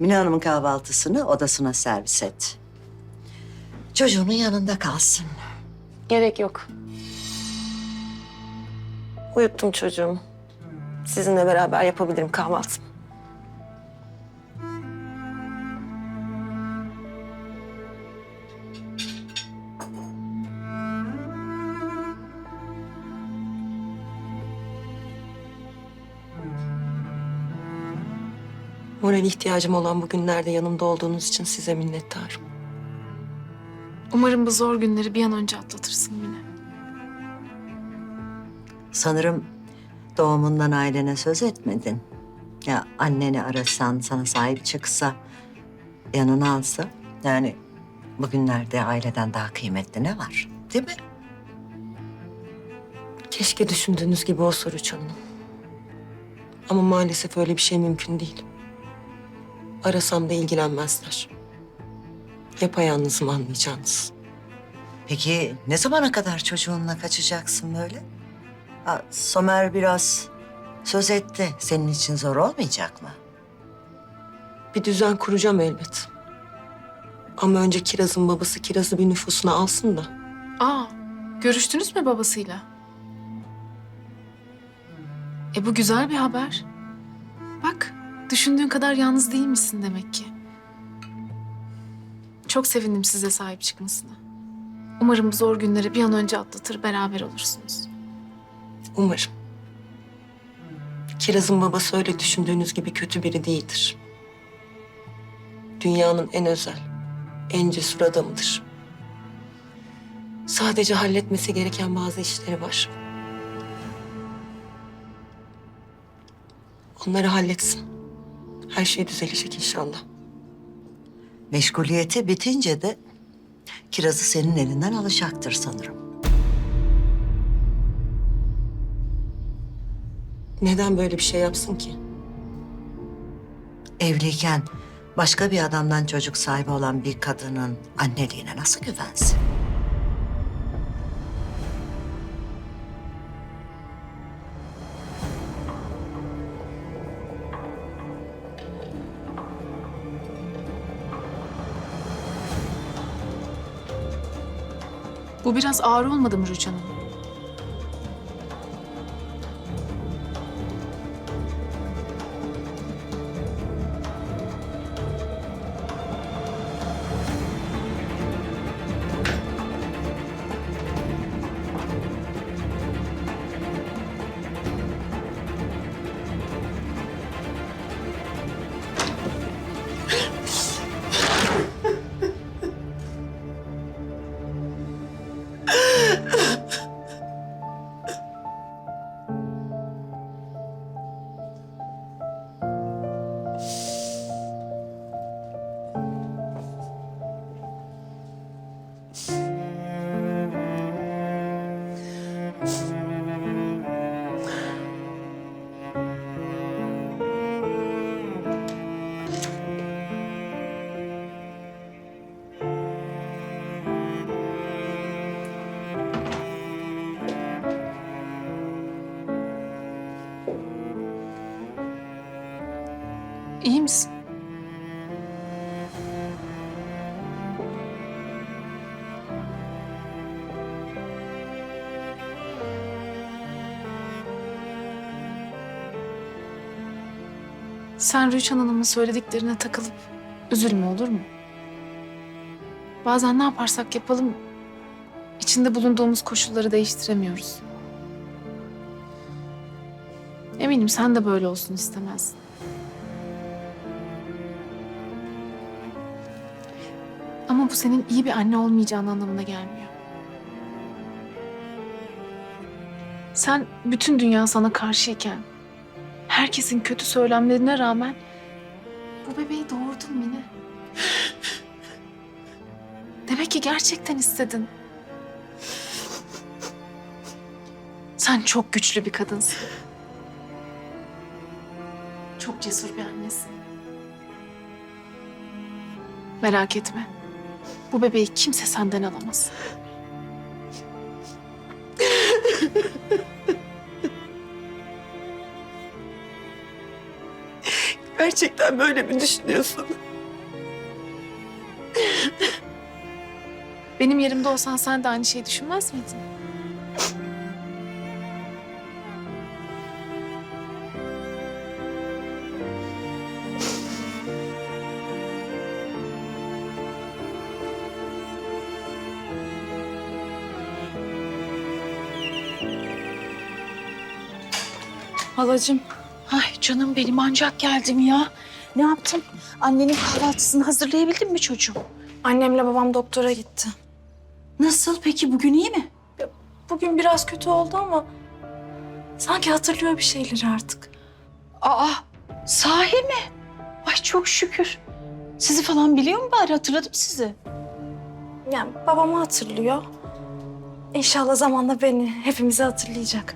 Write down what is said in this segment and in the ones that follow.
Mine Hanım'ın kahvaltısını odasına servis et. Çocuğunun yanında kalsın. Gerek yok. Uyuttum çocuğumu. Sizinle beraber yapabilirim kahvaltımı. Moral ihtiyacım olan bu günlerde yanımda olduğunuz için size minnettarım. Umarım bu zor günleri bir an önce atlatırsın Mine. Sanırım doğumundan ailene söz etmedin. Ya anneni arasan, sana sahip çıksa, yanına alsa. Yani bugünlerde aileden daha kıymetli ne var? Değil mi? Keşke düşündüğünüz gibi olsa Rüçhan Hanım. Ama maalesef öyle bir şey mümkün değil. Arasam da ilgilenmezler. Yapayalnızım anlayacağınız. Peki ne zamana kadar çocuğunla kaçacaksın böyle? Ha, Somer biraz söz etti. Senin için zor olmayacak mı? Bir düzen kuracağım elbet. Ama önce Kiraz'ın babası Kiraz'ı bir nüfusuna alsın da. Aa, görüştünüz mü babasıyla? E bu güzel bir haber. Düşündüğün kadar yalnız değilmişsin demek ki. Çok sevindim size sahip çıkmasına. Umarım zor günleri bir an önce atlatır, beraber olursunuz. Umarım. Kiraz'ın babası öyle düşündüğünüz gibi kötü biri değildir. Dünyanın en özel, en cesur adamıdır. Sadece halletmesi gereken bazı işleri var. Onları halletsin. Her şey düzelecek inşallah. Meşguliyeti bitince de kirazı senin elinden alacaktır sanırım. Neden böyle bir şey yapsın ki? Evliyken başka bir adamdan çocuk sahibi olan bir kadının anneliğine nasıl güvensin? Bu biraz ağır olmadı mı Rüçhan Hanım? İyi misin? Sen Rüçhan Hanım'ın söylediklerine takılıp üzülme olur mu? Bazen ne yaparsak yapalım içinde bulunduğumuz koşulları değiştiremiyoruz. Eminim sen de böyle olsun istemezsin. Ama bu senin iyi bir anne olmayacağın anlamına gelmiyor. Sen bütün dünya sana karşıyken, herkesin kötü söylemlerine rağmen bu bebeği doğurdun Mine. Demek ki gerçekten istedin. Sen çok güçlü bir kadınsın. Çok cesur bir annesin. Merak etme. Bu bebeği kimse senden alamaz. Gerçekten böyle mi düşünüyorsun? Benim yerimde olsan sen de aynı şeyi düşünmez miydin? Halacığım. Ay canım benim ancak geldim ya. Ne yaptın? Annenin kahvaltısını hazırlayabildin mi çocuğum? Annemle babam doktora gitti. Nasıl peki bugün iyi mi? Bugün biraz kötü oldu ama sanki hatırlıyor bir şeyleri artık. Aa sahi mi? Ay çok şükür. Sizi falan biliyor mu bari hatırladım sizi. Yani babamı hatırlıyor. İnşallah zamanla beni, hepimizi hatırlayacak.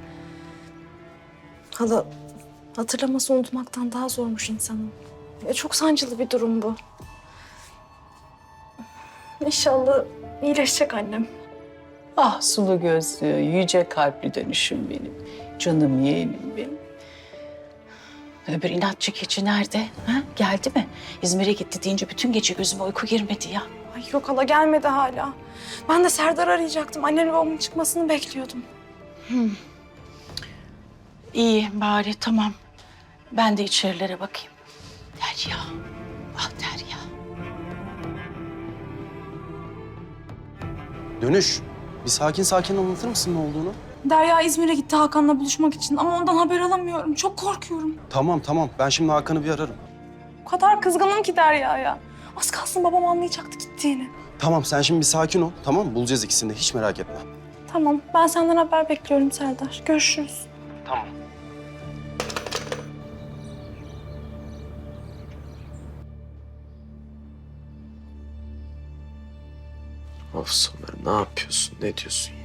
Hala hatırlaması unutmaktan daha zormuş insanın. Ya çok sancılı bir durum bu. İnşallah iyileşecek annem. Ah sulu gözlü, yüce kalpli dönüşüm benim. Canım yeğenim benim. Öbür inatçı keçi nerede? Ha? Geldi mi? İzmir'e gitti deyince bütün gece gözüme uyku girmedi ya. Ay yok hala gelmedi hala. Ben de Serdar arayacaktım. Annemle babamın çıkmasını bekliyordum. İyi bari tamam. Ben de içerilere bakayım. Derya. Ah Derya. Dönüş. Bir sakin sakin anlatır mısın ne olduğunu? Derya İzmir'e gitti Hakan'la buluşmak için ama ondan haber alamıyorum. Çok korkuyorum. Tamam tamam. Ben şimdi Hakan'ı bir ararım. O kadar kızgınım ki Derya'ya. Az kalsın babam anlayacaktı gittiğini. Tamam sen şimdi bir sakin ol. Tamam mı? Bulacağız ikisini de. Hiç merak etme. Tamam, ben senden haber bekliyorum Serdar. Görüşürüz. Tamam. Of Somer ne yapıyorsun? Ne diyorsun ya?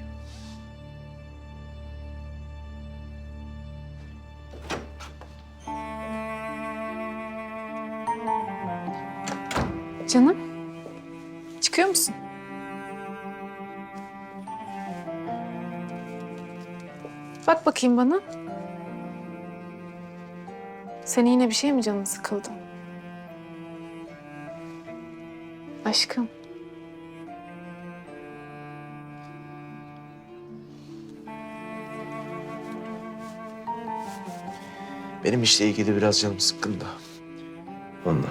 Canım. Çıkıyor musun? Bak bakayım bana. Senin yine bir şey mi canın sıkıldı? Aşkım. Benim işle ilgili biraz canım sıkkın da. Ondan.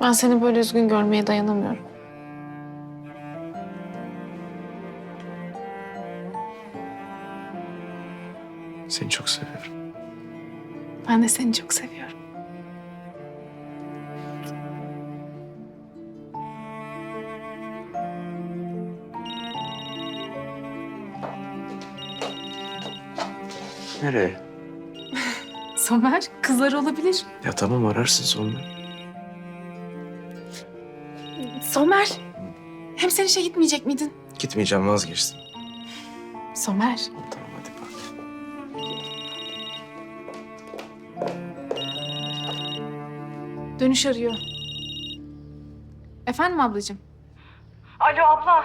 Ben seni böyle üzgün görmeye dayanamıyorum. Seni çok seviyorum. Ben de seni çok seviyorum. Nereye? Somer, kızlar olabilir. Ya tamam ararsın sonra. Somer. Hem sen işe gitmeyecek miydin? Gitmeyeceğim vazgeçtim. Somer. Tamam hadi bak. Dönüş arıyor. Efendim ablacığım? Alo abla.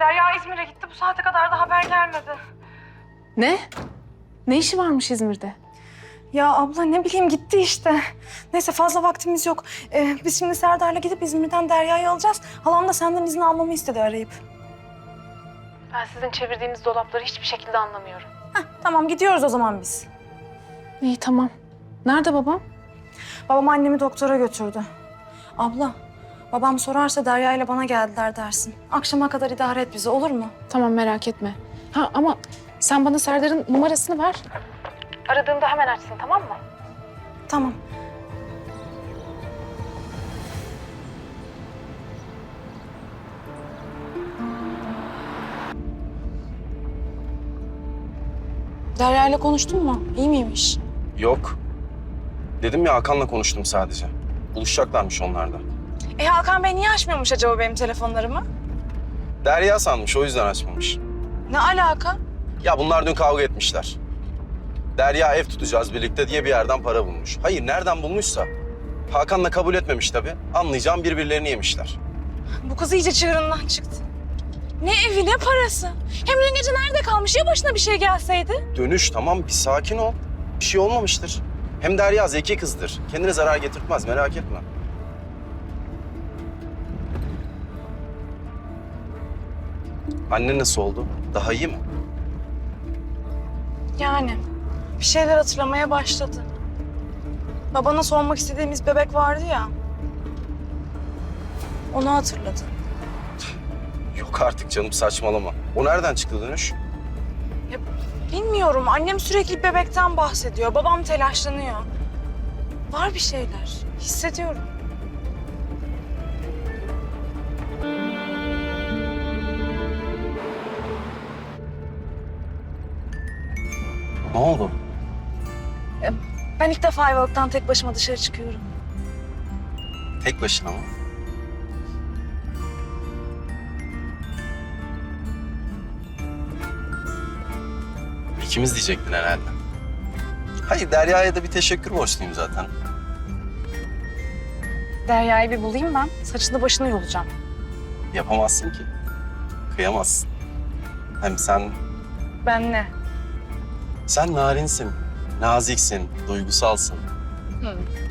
Derya İzmir'e gitti. Bu saate kadar da haber gelmedi. Ne? Ne işi varmış İzmir'de? Ya abla ne bileyim gitti işte. Neyse fazla vaktimiz yok. Ee, biz şimdi Serdar'la gidip İzmir'den Derya'yı alacağız. Halam da senden izin almamı istedi arayıp. Ben sizin çevirdiğiniz dolapları hiçbir şekilde anlamıyorum. Tamam gidiyoruz o zaman biz. İyi tamam. Nerede babam? Babam annemi doktora götürdü. Abla, babam sorarsa Derya ile bana geldiler dersin. Akşama kadar idare et bizi olur mu? Tamam merak etme. Ha ama sen bana Serdar'ın numarasını ver. Aradığında hemen açsın tamam mı? Tamam. Derya ile konuştun mu? İyi miymiş? Yok. Dedim ya Hakan'la konuştum sadece. Buluşacaklarmış onlar da. E Hakan Bey niye açmıyormuş acaba benim telefonlarımı? Derya sanmış o yüzden açmamış. Ne alaka? Ya bunlar dün kavga etmişler. Derya ev tutacağız birlikte diye bir yerden para bulmuş. Hayır nereden bulmuşsa. Hakan da kabul etmemiş tabii. Anlayacağım birbirlerini yemişler. Bu kız iyice çığırından çıktı. Ne evi ne parası? Hem dün gece nerede kalmış? Ya başına bir şey gelseydi? Dönüş tamam bir sakin ol. Bir şey olmamıştır. Hem Derya zeki kızdır. Kendine zarar getirtmez merak etme. Annen nasıl oldu? Daha iyi mi? Yani bir şeyler hatırlamaya başladı. Babana sormak istediğimiz bebek vardı ya. Onu hatırladı. Yok artık canım saçmalama. O nereden çıktı dönüş? Bilmiyorum. Annem sürekli bebekten bahsediyor. Babam telaşlanıyor. Var bir şeyler. Hissediyorum. Ne oldu? Ben ilk defa Ayvalık'tan tek başıma dışarı çıkıyorum. Tek başına mı? İkimiz diyecektin herhalde. Hayır Derya'ya da bir teşekkür borçluyum zaten. Derya'yı bir bulayım ben. Saçını başını yolacağım. Yapamazsın ki. Kıyamazsın. Hem sen, Ben ne? sen narinsin, naziksin, duygusalsın.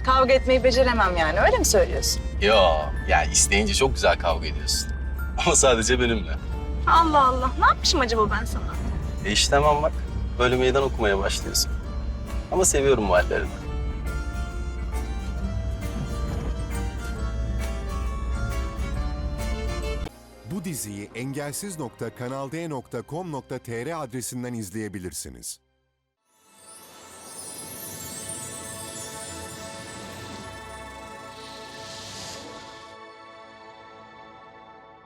Kavga etmeyi beceremem yani. Öyle mi söylüyorsun? Yo, ya isteyince çok güzel kavga ediyorsun. Ama sadece benimle. Allah Allah. Ne yapmışım acaba ben sana? E işte hemen bak, böyle meydan okumaya başlıyorsun. Ama seviyorum bu hallerini. Bu diziyi engelsiz.kanalde.com.tr adresinden izleyebilirsiniz.